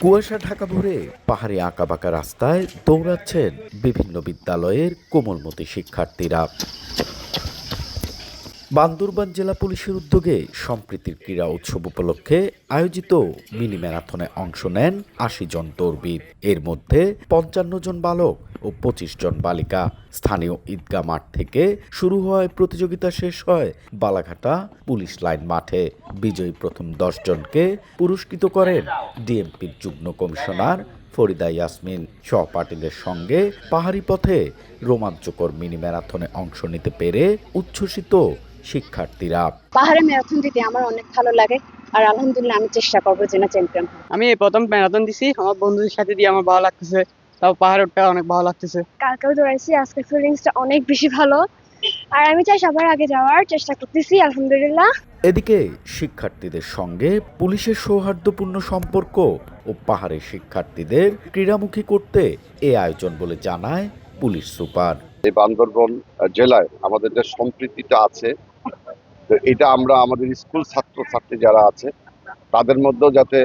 কুয়াশা ঢাকা ভরে পাহাড়ি আঁকাবাঁকা রাস্তায় দৌড়াচ্ছেন বিভিন্ন বিদ্যালয়ের কোমলমতি শিক্ষার্থীরা। বান্দরবান জেলা পুলিশের উদ্যোগে সম্প্রীতির ক্রীড়া উৎসব উপলক্ষে আয়োজিত মিনি ম্যারাথনে অংশ নেন আশি জন দৌড়বিদ। এর মধ্যে পঞ্চান্ন জন বালক ও পঁচিশ জন বালিকা স্থানীয় ঈদগাহ মাঠ থেকে শুরু হয় প্রতিযোগিতা শেষ হয় বালাঘাটা পুলিশ লাইন মাঠে। বিজয়ী প্রথম দশ জনকে পুরস্কৃত করেন ডিএমপির যুগ্ম কমিশনার ফরিদা ইয়াসমিন। সহপাঠীদের সঙ্গে পাহাড়ি পথে রোমাঞ্চকর মিনি ম্যারাথনে অংশ নিতে পেরে উচ্ছ্বসিত শিক্ষার্থীরা। পাহাড়ে ম্যারাথন দিতে আমার অনেক ভালো লাগে আর আলহামদুলিল্লাহ আমি চেষ্টা করব যেন চ্যাম্পিয়ন আমি এই প্রথম ম্যারাথন দিছি আমার বন্ধুদের সাথে দিয়ে আমার ভালো লাগতেছে। তাও পাহাড় উঠতে অনেক ভালো লাগতেছে। কালকেও দৌড়াইছি আজকে ফিলিংসটা অনেক বেশি ভালো। আর আমি চাই সবার আগে যাওয়ার চেষ্টা করতেছি আলহামদুলিল্লাহ। এদিকে শিক্ষার্থীদের সঙ্গে পুলিশের সৌহার্দ্যপূর্ণ সম্পর্ক ও পাহাড়ের শিক্ষার্থীদের ক্রীড়ামুখী করতে এ আয়োজন বলে জানায় পুলিশ সুপার। এই বান্দরবন জেলায় আমাদের যে সম্প্রীতিটা আছে তো এটা আমরা আমাদের স্কুল ছাত্র ছাত্রী যারা আছে তাদের মধ্যেও যাতে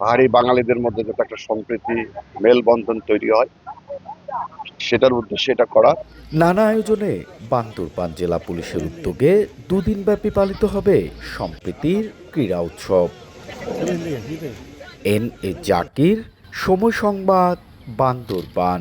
পাহাড়ি বাঙালিদের মধ্যে যাতে একটা সম্প্রীতি, মেলবন্ধন তৈরি হয়, সেটার উদ্দেশ্যে এটা করা। নানা আয়োজনে বান্দরবান জেলা পুলিশের উদ্যোগে দুদিন ব্যাপী পালিত হবে সম্প্রীতির ক্রীড়া উৎসব। এন এ জাকির, সময় সংবাদ, বান্দরবান।